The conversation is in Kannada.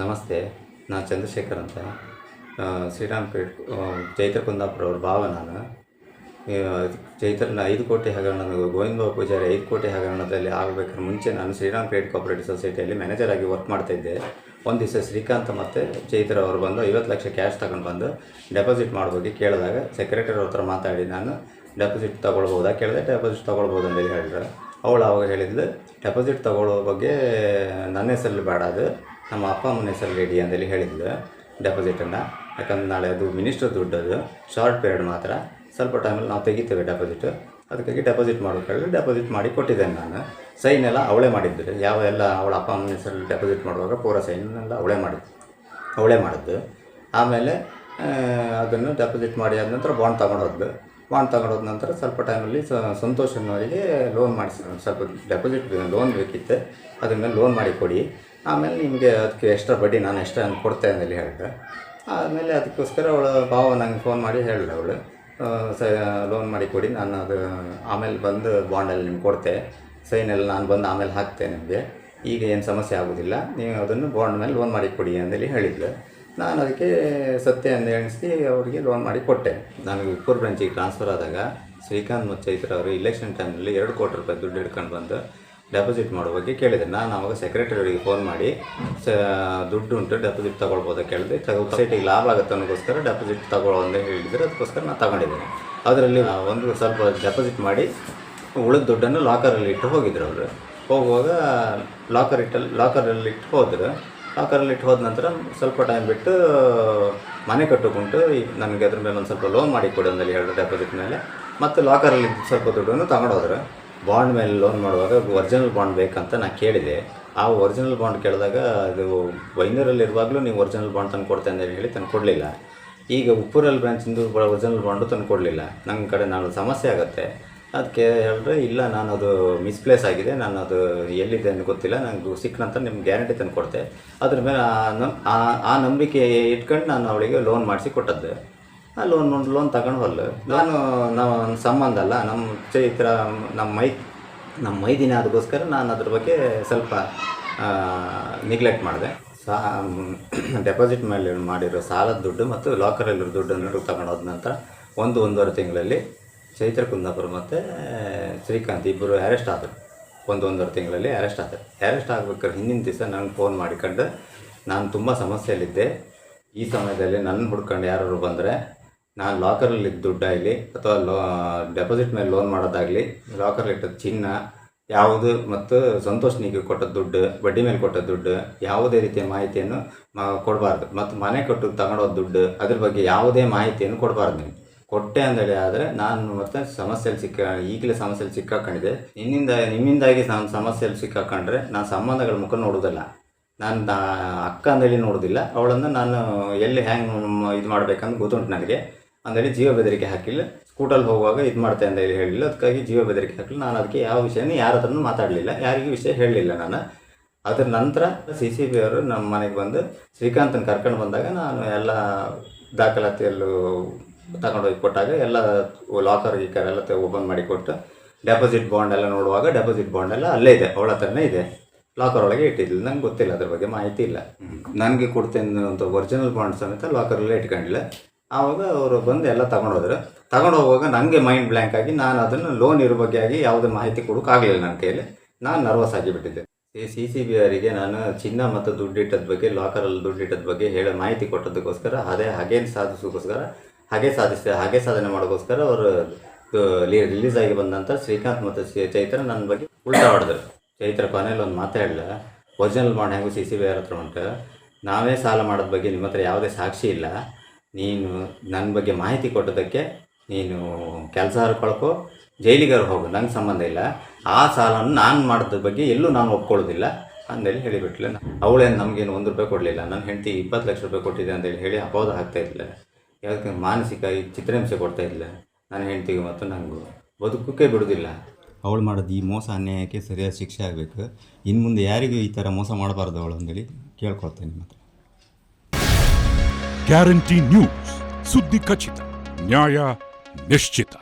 ನಮಸ್ತೆ, ನಾನು ಚಂದ್ರಶೇಖರ್ ಅಂತ. ಶ್ರೀರಾಮ್ ಚೈತ್ರ ಕುಂದಾಪುರ ಅವ್ರ ಭಾವ ನಾನು. ಚೈತ್ರನ ಐದು ಕೋಟಿ ಹಗರಣ, ಗೋವಿಂದ ಪೂಜಾರಿ ಐದು ಕೋಟಿ ಹಗರಣದಲ್ಲಿ ಆಗಬೇಕಾದ್ರೆ ಮುಂಚೆ ನಾನು ಶ್ರೀರಾಮ್ ಕ್ರೆಡಿಟ್ ಕೋಆಪರೇಟಿವ್ ಸೊಸೈಟಿಯಲ್ಲಿ ಮ್ಯಾನೇಜರ್ ಆಗಿ ವರ್ಕ್ ಮಾಡ್ತಾ ಇದ್ದೆ ಒಂದು ದಿವಸ ಶ್ರೀಕಾಂತ್ ಮತ್ತು ಚೈತ್ರ ಅವರು ಬಂದು ಐವತ್ತು ಲಕ್ಷ ಕ್ಯಾಶ್ ತಗೊಂಡು ಬಂದು ಡೆಪಾಸಿಟ್ ಮಾಡ್ಬೋದು ಕೇಳಿದಾಗ ಸೆಕ್ರೆಟರಿ ಅವ್ರ ಹತ್ರ ಮಾತಾಡಿ, ನಾನು ಡೆಪಾಸಿಟ್ ತೊಗೊಳ್ಬೋದಾ? ಕೇಳಿದೆ ಡೆಪಾಸಿಟ್ ತೊಗೊಳ್ಬೋದು ಅಂತ ಹೇಳಿದ್ರು. ಅವಳು ಅವಾಗ ಹೇಳಿದ್ಲು ಡೆಪಾಸಿಟ್ ತಗೊಳ್ಳೋ ಬಗ್ಗೆ ನನ್ನ ಹೆಸರಲ್ಲಿ ಬೇಡ ಅದು. ನಮ್ಮ ಅಪ್ಪ ಅಮ್ಮನ ಹೆಸರಲ್ಲಿ ರೆಡಿ ಅಂತೇಳಿ ಹೇಳಿದ್ಲು ಡೆಪಾಸಿಟನ್ನು ಯಾಕಂದ್ರೆ ನಾಳೆ ಅದು ಮಿನಿಸ್ಟರ್ ದುಡ್ಡು ಅದು. ಶಾರ್ಟ್ ಪೀರಿಯಡ್ ಮಾತ್ರ. ಸ್ವಲ್ಪ ಟೈಮಲ್ಲಿ ನಾವು ತೆಗಿತೇವೆ ಡೆಪಾಸಿಟ್ ಅದಕ್ಕಾಗಿ ಡೆಪಾಸಿಟ್ ಮಾಡೋಕೆ ಹೇಳಿದ್ರೆ ಡೆಪಾಸಿಟ್ ಮಾಡಿ ಕೊಟ್ಟಿದ್ದೇನೆ ನಾನು. ಸೈನ್ ಎಲ್ಲ ಅವಳೇ ಮಾಡಿದ್ದು ಯಾವ ಎಲ್ಲ ಅವಳ ಅಪ್ಪ ಅಮ್ಮನ ಹೆಸರಲ್ಲಿ ಡೆಪಾಸಿಟ್ ಮಾಡುವಾಗ ಪೂರ ಸೈನೆಲ್ಲ ಅವಳೇ ಮಾಡಿದ್ದು. ಅವಳೇ ಮಾಡಿದ್ದು. ಆಮೇಲೆ ಅದನ್ನು ಡೆಪಾಸಿಟ್ ಮಾಡಿ ಆದ ನಂತರ ಬಾಂಡ್ ತಗೊಂಡೋದ್ಲು ಬಾಂಡ್ ತಗೊಂಡೋದ ನಂತರ ಸ್ವಲ್ಪ ಟೈಮಲ್ಲಿ ಸಂತೋಷ್ ಅನ್ನೋರಿಗೆ ಲೋನ್ ಮಾಡಿಸಿ ಸ್ವಲ್ಪ ಡೆಪಾಸಿಟ್ ಲೋನ್ ಬೇಕಿತ್ತು. ಅದ್ರ ಮೇಲೆ ಲೋನ್ ಮಾಡಿ ಕೊಡಿ. ಆಮೇಲೆ ನಿಮಗೆ ಅದಕ್ಕೆ ಎಕ್ಸ್ಟ್ರಾ ಬಡ್ಡಿ ನಾನು ಎಕ್ಸ್ಟ್ರಾ ಕೊಡ್ತೇನೆ ಅಂತೇಳಿ ಹೇಳಿದೆ ಆಮೇಲೆ ಅದಕ್ಕೋಸ್ಕರ ಅವಳು ಭಾವ ನಂಗೆ ಫೋನ್ ಮಾಡಿ ಹೇಳಿದೆ ಅವಳು. ಸ ಲೋನ್ ಮಾಡಿ ಕೊಡಿ. ನಾನು ಅದು, ಆಮೇಲೆ ಬಂದು ಬಾಂಡಲ್ಲಿ ನಿಮ್ಗೆ ಕೊಡ್ತೆ. ಸೈನೆಲ್ಲ ನಾನು ಬಂದು ಆಮೇಲೆ ಹಾಕ್ತೆ ನಿಮಗೆ. ಈಗ ಏನು ಸಮಸ್ಯೆ ಆಗೋದಿಲ್ಲ. ನೀವು ಅದನ್ನು ಬಾಂಡ್ ಮೇಲೆ ಲೋನ್ ಮಾಡಿ ಕೊಡಿ ಅಂತೇಳಿ ಹೇಳಿದ್ಲು ನಾನು ಅದಕ್ಕೆ ಸತ್ಯ ಅಂತ ಎಣಿಸಿ ಅವರಿಗೆ ಲೋನ್ ಮಾಡಿ ಕೊಟ್ಟೆ. ನನಗೆ ಉಪ್ಪೂರು ಬ್ರಾಂಚಿಗೆ ಟ್ರಾನ್ಸ್ಫರ್ ಆದಾಗ ಶ್ರೀಕಾಂತ್ ಮತ್ತು ಚೈತ್ರ ಅವರು ಇಲೆಕ್ಷನ್ ಟೈಮ್ನಲ್ಲಿ ಎರಡು ಕೋಟಿ ರೂಪಾಯಿ ದುಡ್ಡು ಹಿಡ್ಕೊಂಡು ಬಂದು ಡೆಪಾಸಿಟ್ ಮಾಡೋ ಬಗ್ಗೆ ಕೇಳಿದೆ. ನಾನು ಅವಾಗ ಸೆಕ್ರೆಟರಿ ಅವರಿಗೆ ಫೋನ್ ಮಾಡಿ, ಸ, ದುಡ್ಡು ಉಂಟು ಡೆಪಾಸಿಟ್ ತೊಗೊಳ್ಬೋದ? ಕೇಳಿದೆ. ಸೊಸೈಟಿಗೆ ಲಾಭ ಆಗುತ್ತೆ ಅನ್ನೋಕ್ಕೋಸ್ಕರ ಡೆಪಾಸಿಟ್ ತಗೊಳ್ಳೋ ಅಂತ ಹೇಳಿದರೆ. ಅದಕ್ಕೋಸ್ಕರ ನಾನು ತಗೊಂಡಿದ್ದೇನೆ. ಅದರಲ್ಲಿ ಒಂದು ಸ್ವಲ್ಪ ಡೆಪಾಸಿಟ್ ಮಾಡಿ ಉಳಿದ ದುಡ್ಡನ್ನು ಲಾಕರಲ್ಲಿ ಇಟ್ಟು ಹೋಗಿದ್ರು ಅವರು. ಹೋಗುವಾಗ ಲಾಕರ್ ಇಟ್ಟಲ್ಲಿ ಲಾಕರಲ್ಲಿ ಇಟ್ಟು ಹೋದ್ರು. ಲಾಕರಲ್ಲಿ ಇಟ್ಟು ಹೋದ ನಂತರ ಸ್ವಲ್ಪ ಟೈಮ್ ಬಿಟ್ಟು, ಮನೆ ಕಟ್ಟುಕೊಂಡು ನನಗೆ ಅದ್ರ ಮೇಲೆ ಒಂದು ಸ್ವಲ್ಪ ಲೋನ್ ಮಾಡಿ ಕೊಡಿ ಒಂದಲ್ಲಿ ಎರಡು ಡೆಪಾಸಿಟ್ ಮೇಲೆ. ಮತ್ತು ಲಾಕರಲ್ಲಿ ಸ್ವಲ್ಪ ದುಡ್ಡನ್ನು ತಗೊಂಡೋದ್ರು ಬಾಂಡ್ ಮೇಲೆ ಲೋನ್ ಮಾಡುವಾಗ ಒರಿಜಿನಲ್ ಬಾಂಡ್ ಬೇಕಂತ ನಾನು ಕೇಳಿದೆ. ಆ ಒರಿಜಿನಲ್ ಬಾಂಡ್ ಕೇಳಿದಾಗ ಅದು ವೈನರಲ್ಲಿ ಇರುವಾಗಲೂ ನೀವು ಒರಿಜಿನಲ್ ಬಾಂಡ್ ತಂದು ಕೊಡ್ತೇನೆ ಅಂತ ಹೇಳಿ ತಂದು ಕೊಡಲಿಲ್ಲ. ಈಗ ಉಪ್ಪೂರಲ್ಲಿ ಬ್ರ್ಯಾಂಚಿಂದು ಒರಿಜಿನಲ್ ಬಾಂಡು ತಂದು ಕೊಡಲಿಲ್ಲ. ನನ್ನ ಕಡೆ ನಾನು ಸಮಸ್ಯೆ ಆಗುತ್ತೆ. ಅದಕ್ಕೆ ಹೇಳಿದ್ರೆ, ಇಲ್ಲ ನಾನು ಅದು ಮಿಸ್ಪ್ಲೇಸ್ ಆಗಿದೆ ನಾನು ಅದು ಎಲ್ಲಿದೆ ಅಂತ ಗೊತ್ತಿಲ್ಲ ನನಗೆ ಸಿಕ್ಕ ನಂತರ ನಿಮ್ಗೆ ಗ್ಯಾರಂಟಿ ತಂದು ಕೊಡ್ತೆ. ಅದ್ರ ಮೇಲೆ ಆ ನಂಬಿಕೆ ಇಟ್ಕೊಂಡು ನಾನು ಅವಳಿಗೆ ಲೋನ್ ಮಾಡಿಸಿ ಕೊಟ್ಟದ್ದು. ಆ ಲೋನ್ ಲೋನ್ ತಗೊಂಡು ಹೊಲ್ಲ ನಾನು, ನಾವು ಸಂಬಂಧ ಅಲ್ಲ, ನಮ್ಮ ಚೈತ್ರ ನಮ್ಮ ಮೈ, ನಮ್ಮ ಮೈದಿನ ಅದಕ್ಕೋಸ್ಕರ ನಾನು ಅದ್ರ ಬಗ್ಗೆ ಸ್ವಲ್ಪ ನಿಗ್ಲೆಕ್ಟ್ ಮಾಡಿದೆ. ಸಾ ಡೆಪಾಸಿಟ್ ಮೇಲೆ ಮಾಡಿರೋ ಸಾಲದ ದುಡ್ಡು ಮತ್ತು ಲಾಕರಲ್ಲಿರೋ ದುಡ್ಡನ್ನು ತಗೊಂಡೋದ ನಂತರ ಒಂದು, ಒಂದೂವರೆ ತಿಂಗಳಲ್ಲಿ ಚೈತ್ರ ಕುಂದಾಪುರ ಮತ್ತು ಶ್ರೀಕಾಂತ್ ಇಬ್ಬರು ಅರೆಸ್ಟ್ ಆದರು. ಒಂದು ಒಂದೂವರೆ ತಿಂಗಳಲ್ಲಿ ಅರೆಸ್ಟ್ ಆದರು. ಅರೆಸ್ಟ್ ಆಗ್ಬೇಕಾದ್ರೆ ಹಿಂದಿನ ದಿವಸ ನನಗೆ ಫೋನ್ ಮಾಡಿಕೊಂಡು ನಾನು ತುಂಬ ಸಮಸ್ಯೆಯಲ್ಲಿದ್ದೆ. ಈ ಸಮಯದಲ್ಲಿ ನನ್ನ ಹುಡ್ಕೊಂಡು ಯಾರು ಬಂದರೆ, ನಾನು ಲಾಕರಲ್ಲಿ ದುಡ್ಡಾಗಲಿ, ಅಥವಾ ಲೋ ಡೆಪಾಸಿಟ್ ಮೇಲೆ ಲೋನ್ ಮಾಡೋದಾಗಲಿ ಲಾಕರಲ್ಲಿ ಇಟ್ಟ ಚಿನ್ನ, ಯಾವುದು ಮತ್ತು ಸಂತೋಷ್ ನಿಗೆ ಕೊಟ್ಟ ದುಡ್ಡು, ಬಡ್ಡಿ ಮೇಲೆ ಕೊಟ್ಟ ದುಡ್ಡು, ಯಾವುದೇ ರೀತಿಯ ಮಾಹಿತಿಯನ್ನು ಕೊಡಬಾರ್ದು. ಮತ್ತು ಮನೆ ಕೊಟ್ಟು ತಗೊಂಡೋದ ದುಡ್ಡು, ಅದ್ರ ಬಗ್ಗೆ ಯಾವುದೇ ಮಾಹಿತಿಯನ್ನು ಕೊಡಬಾರ್ದು ನೀವು ಕೊಟ್ಟೆ ಅಂದೇಳಿ ಆದರೆ ನಾನು ಮತ್ತೆ ಸಮಸ್ಯೆಯಲ್ಲಿ ಸಿಕ್ಕ, ಈಗಲೇ ಸಮಸ್ಯೆಯಲ್ಲಿ ಸಿಕ್ಕಾಕೊಂಡಿದ್ದೆ. ನಿನ್ನಿಂದ, ನಿಮ್ಮಿಂದಾಗಿ ನಾನು ಸಮಸ್ಯೆಯಲ್ಲಿ ಸಿಕ್ಕಾಕೊಂಡ್ರೆ ನಾನು ಸಂಬಂಧಗಳ ಮುಖ ನೋಡೋದಿಲ್ಲ. ನಾನು ಅಕ್ಕ ಅಕ್ಕ ಅಂದೇಳಿ ನೋಡೋದಿಲ್ಲ. ಅವಳನ್ನು ನಾನು ಎಲ್ಲಿ ಹ್ಯಾಂಗೆ ಇದು ಮಾಡ್ಬೇಕಂತ ಗೊತ್ತುಂಟು ನನಗೆ. ಅಂದೇಳಿ ಜೀವ ಬೆದರಿಕೆ ಹಾಕಿಲ್ಲ. ಸ್ಕೂಟಲ್ಲಿ ಹೋಗುವಾಗ ಇದು ಮಾಡ್ತೆ ಅಂತ ಹೇಳಿ ಹೇಳಿಲ್ಲ. ಅದಕ್ಕಾಗಿ ಜೀವ ಬೆದರಿಕೆ ಹಾಕಲಿಲ್ಲ. ನಾನು ಅದಕ್ಕೆ ಯಾವ ವಿಷಯನೂ ಯಾರ ಹತ್ರನೂ ಮಾತಾಡಲಿಲ್ಲ. ಯಾರಿಗೂ ವಿಷಯ ಹೇಳಲಿಲ್ಲ ನಾನು. ಅದ್ರ ನಂತರ ಸಿ ಸಿ ಬಿ ಅವರು ನಮ್ಮ ಮನೆಗೆ ಬಂದು ಶ್ರೀಕಾಂತನ ಕರ್ಕೊಂಡು ಬಂದಾಗ ನಾನು ಎಲ್ಲ ದಾಖಲಾತಿಯಲ್ಲೂ ತಗೊಂಡೋಗಿ ಕೊಟ್ಟಾಗ ಎಲ್ಲ ಲಾಕರ್ ಗೀಕರ್ ಎಲ್ಲ ಓಪನ್ ಮಾಡಿ ಕೊಟ್ಟು ಡೆಪಾಸಿಟ್ ಬಾಂಡ್ ಎಲ್ಲ ನೋಡುವಾಗ ಡೆಪಾಸಿಟ್ ಬಾಂಡ್ ಎಲ್ಲ ಅಲ್ಲೇ ಇದೆ, ಅವಳ ಹತ್ರನೇ ಇದೆ. ಲಾಕರ್ ಒಳಗೆ ಇಟ್ಟಿದ್ದಿಲ್ಲ. ನಂಗೆ ಗೊತ್ತಿಲ್ಲ ಅದ್ರ ಬಗ್ಗೆ ಮಾಹಿತಿ ಇಲ್ಲ. ನನಗೆ ಕೊಡ್ತೇನೆ ಅಂತ ಒರಿಜಿನಲ್ ಬಾಂಡ್ ಸಮೇತ ಲಾಕರಲ್ಲೇ ಇಟ್ಕೊಂಡಿಲ್ಲ. ಆವಾಗ ಅವರು ಬಂದು ಎಲ್ಲ ತಗೊಂಡೋದ್ರು. ತಗೊಂಡು ಹೋಗುವಾಗ ನನಗೆ ಮೈಂಡ್ ಬ್ಲ್ಯಾಂಕ್ ಆಗಿ ನಾನು ಅದನ್ನು ಲೋನ್ ಇರೋ ಬಗ್ಗೆ ಆಗಿ ಯಾವುದೇ ಮಾಹಿತಿ ಕೊಡೋಕ್ಕಾಗಲಿಲ್ಲ ನನ್ನ ಕೈಯಲ್ಲಿ. ನಾನು ನರ್ವಸ್ ಆಗಿಬಿಟ್ಟಿದ್ದೆ ಈ ಸಿ ಸಿ ಬಿ ಅವರಿಗೆ ನಾನು ಚಿನ್ನ ಮತ್ತು ದುಡ್ಡಿಟ್ಟದ ಬಗ್ಗೆ ಲಾಕರಲ್ಲಿ ದುಡ್ಡಿಟ್ಟದ ಬಗ್ಗೆ ಹೇಳೋ ಮಾಹಿತಿ ಕೊಟ್ಟದಕ್ಕೋಸ್ಕರ ಅದೇ ಅಗೇನ್ ಸಾಧಿಸೋಕ್ಕೋಸ್ಕರ ಹಾಗೆ ಸಾಧಿಸಿದೆ, ಹಾಗೆ ಸಾಧನೆ ಮಾಡೋಕ್ಕೋಸ್ಕರ ಅವರು ರಿಲೀಸ್ ಆಗಿ ಬಂದ ನಂತರ ಶ್ರೀಕಾಂತ್ ಮತ್ತು ಚೈತ್ರ ನನ್ನ ಬಗ್ಗೆ ಉಲ್ಟಾ ಹೊಡೆದ್ರು. ಚೈತ್ರ ಕೊನೆಯಲ್ಲಿ ಒಂದು ಮಾತಾಡಲ್ಲ ಒರಿಜಿನಲ್ ಮಾಡಿ ಹೆಂಗು ಸಿ ಸಿ ಬಿ ಹತ್ರ ಉಂಟು. ನಾವೇ ಸಾಲ ಮಾಡೋದ ಬಗ್ಗೆ ನಿಮ್ಮ ಹತ್ರ ಯಾವುದೇ ಸಾಕ್ಷಿ ಇಲ್ಲ. ನೀನು ನನ್ನ ಬಗ್ಗೆ ಮಾಹಿತಿ ಕೊಟ್ಟದಕ್ಕೆ ನೀನು ಕೆಲಸ ಕಳ್ಕೊ ಜೈಲಿಗಾರು ಹೋಗು. ನಂಗೆ ಸಂಬಂಧ ಇಲ್ಲ. ಆ ಸಾಲವನ್ನು ನಾನು ಮಾಡಿದ ಬಗ್ಗೆ ಎಲ್ಲೂ ನಾನು ಒಪ್ಕೊಳ್ಳೋದಿಲ್ಲ. ಅಂದೇಳಿ ಹೇಳಿಬಿಟ್ಲೆ. ಅವಳೇನು ನಮಗೇನು ಒಂದು ರೂಪಾಯಿ ಕೊಡಲಿಲ್ಲ. ನನ್ನ ಹೆಂಡತಿ ಇಪ್ಪತ್ತು ಲಕ್ಷ ರೂಪಾಯಿ ಕೊಟ್ಟಿದೆ ಅಂತೇಳಿ ಹೇಳಿ ಅಪವಾದ ಹಾಕ್ತಾ ಇದ್ದಿಲ್ಲ ಯಾಕೆ ಮಾನಸಿಕ ಈ ಚಿತ್ರಹಿಂಸೆ ಕೊಡ್ತಾ ಇಲ್ಲ ನನ್ನ ಹೆಂಡತಿಗೆ ಮತ್ತು ನನಗೂ ಬದುಕಕ್ಕೆ ಬಿಡೋದಿಲ್ಲ. ಅವಳು ಮಾಡೋದು ಈ ಮೋಸ ಅನ್ಯಾಯಕ್ಕೆ ಸರಿಯಾದ ಶಿಕ್ಷೆ ಆಗಬೇಕು. ಇನ್ನು ಮುಂದೆ ಯಾರಿಗೂ ಈ ಥರ ಮೋಸ ಮಾಡಬಾರ್ದು ಅವಳು ಅಂತೇಳಿ ಕೇಳ್ಕೊಳ್ತೇನೆ ನಿಮ್ಮ ಹತ್ರ. Guarantee news. ಸುದ್ದಿ ಖಚಿತ. ನ್ಯಾಯ ನಿಶ್ಚಿತ.